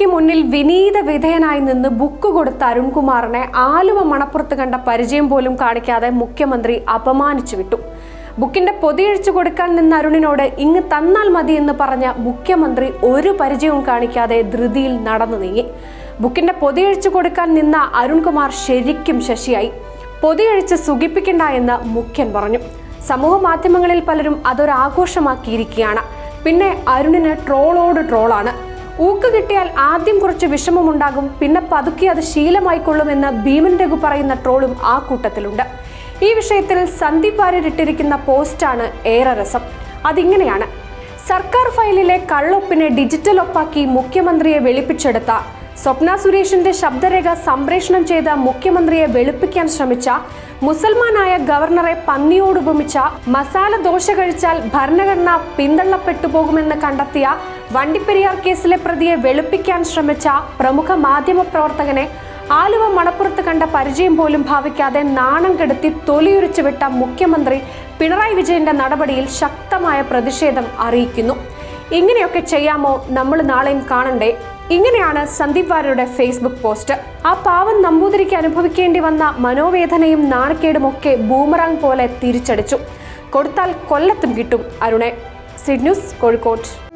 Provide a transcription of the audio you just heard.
ക്യാമറയ്ക്ക് മുന്നിൽ വിനീത വിധേയനായി നിന്ന് ബുക്ക് കൊടുത്ത അരുൺകുമാറിനെ ആലുവ മണപ്പുറത്ത് കണ്ട പരിചയം പോലും കാണിക്കാതെ മുഖ്യമന്ത്രി അപമാനിച്ചു വിട്ടു. ബുക്കിന്റെ പൊതിയഴിച്ചു കൊടുക്കാൻ നിന്ന അരുണിനോട് ഇങ്ങ് തന്നാൽ മതി എന്ന് പറഞ്ഞ മുഖ്യമന്ത്രി ഒരു പരിചയവും കാണിക്കാതെ ധൃതിയിൽ നടന്നു നീങ്ങി. ബുക്കിന്റെ പൊതിയഴിച്ചു കൊടുക്കാൻ നിന്ന അരുൺകുമാർ ശരിക്കും ശശിയായി. പൊതിയഴിച്ച് സുഖിപ്പിക്കണ്ട എന്ന് മുഖ്യൻ പറഞ്ഞു. സമൂഹ മാധ്യമങ്ങളിൽ പലരും അതൊരാഘോഷമാക്കിയിരിക്കുകയാണ്. പിന്നെ അരുണിന് ട്രോളോട് ട്രോളാണ്. ഊക്ക് കിട്ടിയാൽ ആദ്യം കുറച്ച് വിഷമമുണ്ടാകും പിന്നെ പതുക്കെ അത് ശീലമായിക്കൊള്ളുമെന്ന് ഭീമൻ രഘു പറയുന്ന ട്രോളും ആ കൂട്ടത്തിലുണ്ട്. ഈ വിഷയത്തിൽ സന്ദീപ് വാര്യർ ഇട്ടിരിക്കുന്ന പോസ്റ്റാണ് ഏറെ രസം. അതിങ്ങനെയാണ്. സർക്കാർ ഫയലിലെ കള്ളൊപ്പിനെ ഡിജിറ്റൽ ഒപ്പാക്കി മുഖ്യമന്ത്രിയെ വെളുപ്പിച്ചെടുത്ത സ്വപ്ന സുരേഷിന്റെ ശബ്ദരേഖ സംപ്രേഷണം ചെയ്ത മുഖ്യമന്ത്രിയെ വെളുപ്പിക്കാൻ ശ്രമിച്ച മുസൽമാനായ ഗവർണറെ പന്നിയോടുപമിച്ച മസാല ദോശ കഴിച്ചാൽ ഭരണഘടന പിന്തള്ളപ്പെട്ടു പോകുമെന്ന് കണ്ടെത്തിയ വണ്ടിപ്പെരിയാർ കേസിലെ പ്രതിയെ വെളുപ്പിക്കാൻ ശ്രമിച്ച പ്രമുഖ മാധ്യമ പ്രവർത്തകനെ ആലുവ മണപ്പുറത്ത് കണ്ട പരിചയം പോലും ഭാവിക്കാതെ നാണം കെടുത്തി തൊലിയുരിച്ചു വിട്ട മുഖ്യമന്ത്രി പിണറായി വിജയന്റെ നടപടിയിൽ ശക്തമായ പ്രതിഷേധം അറിയിക്കുന്നു. ഇങ്ങനെയൊക്കെ ചെയ്യാമോ നമ്മൾ നാളെയും കാണണ്ടേ? ഇങ്ങനെയാണ് സന്ദീപ് വാര്യരുടെ ഫേസ്ബുക്ക് പോസ്റ്റ്. ആ പാവം നമ്പൂതിരിക്ക് അനുഭവിക്കേണ്ടി വന്ന മനോവേദനയും നാണക്കേടും ഒക്കെ ബൂമറാങ് പോലെ തിരിച്ചടിച്ചു. കൊടുത്താൽ കൊല്ലത്തും കിട്ടും അരുണെ. സിഡ് ന്യൂസ് കോഴിക്കോട്.